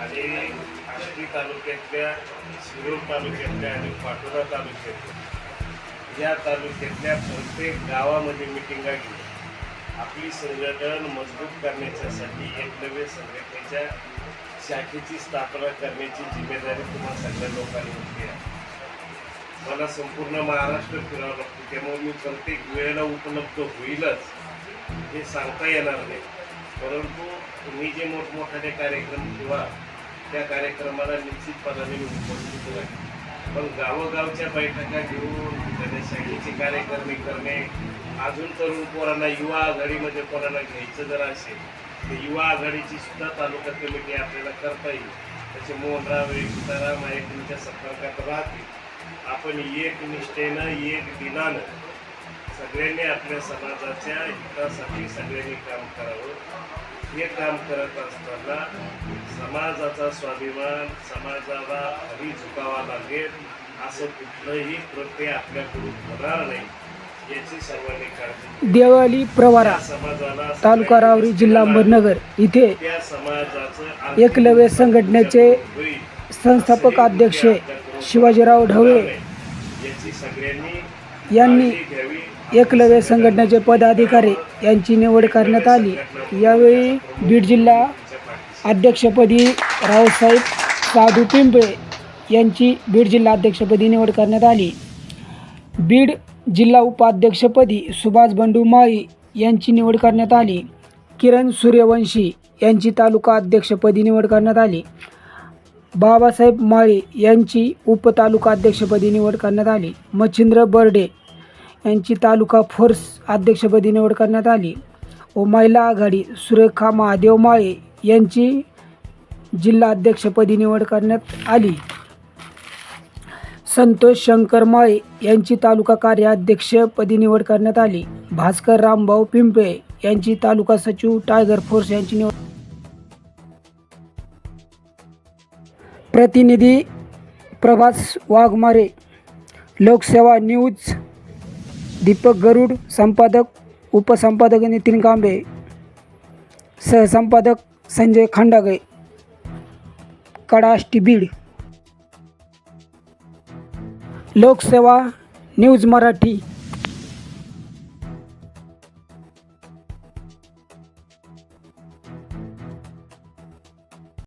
आणि आष्टी तालुक्यातल्या शिरूर तालुक्यातल्या आणि पाटोदा तालुक्यातल्या या तालुक्यातल्या प्रत्येक गावामध्ये मिटिंगा घेऊन आपली संघटन मजबूत करण्याच्यासाठी एकलव्य संघटनेच्या शाखेची स्थापना करण्याची जिम्मेदारी तुम्हा सगळ्या लोकांनी घेतली आहे. मला संपूर्ण महाराष्ट्र फिरावं लागतं त्यामुळे मी प्रत्येक वेळेला उपलब्ध होईलच हे सांगता येणार नाही. परंतु तुम्ही जे मोठमोठाले कार्यक्रम किंवा त्या कार्यक्रमाला निश्चितपणाने मी उपस्थित आहे. पण गावोगावच्या बैठका घेऊन जनशाहीचे कार्यक्रम करणे अजून तरुण पोरांना युवा आघाडीमध्ये कोणाला घ्यायचं जर असेल तर युवा आघाडीची सुद्धा तालुका कमिटी आपल्याला करता येईल. त्याचे मोहनराव सीताराम आहे तुमच्या संपर्कात राहतील. आपण एक निष्ठेनं एक दिनानं सगळ्यांनी आपल्या समाजाच्या हितासाठी सगळ्यांनी काम करावं. हे काम करत असताना समाजाचा स्वाभिमान समाजाला हरी झुकावा लागेल असं कुठलंही कृत्य आपल्याकडून होणार नाही याची सर्वांनी काळजी देवाली प्रवारा समाजाला तालुका रावरी जिल्हा अहमदनगर इथे त्या समाजाचं एकलव्य संघटनेचे संस्थापक अध्यक्ष शिवाजीराव ढवळे सगळ्यांनी यांनी घ्यावी. एकलव्य संघटनेचे पदाधिकारी यांची निवड करण्यात आली. यावेळी बीड जिल्हा अध्यक्षपदी रावसाहेब साधू पिंपळे यांची बीड जिल्हा अध्यक्षपदी निवड करण्यात आली. बीड जिल्हा उपाध्यक्षपदी सुभाष बंडू माळी यांची निवड करण्यात आली. किरण सूर्यवंशी यांची तालुका अध्यक्षपदी निवड करण्यात आली. बाबासाहेब माळी यांची उपतालुका अध्यक्षपदी निवड करण्यात आली. मच्छिंद्र बर्डे यांची तालुका फोर्स अध्यक्षपदी निवड करण्यात आली. व महिला आघाडी सुरेखा महादेव माळे यांची जिल्हा अध्यक्षपदी निवड करण्यात आली. संतोष शंकर माळे यांची तालुका कार्याध्यक्षपदी निवड करण्यात आली. भास्कर रामभाऊ पिंपळे यांची तालुका सचिव टायगर फोर्स यांची निवड प्रतिनिधी प्रभास वाघमारे लोकसेवा न्यूज दीपक गरुड संपादक उपसंपादक नितीन कांबे सहसंपादक संजय खांडागे कडाष्टी बीड. लोकसेवा न्यूज मराठी.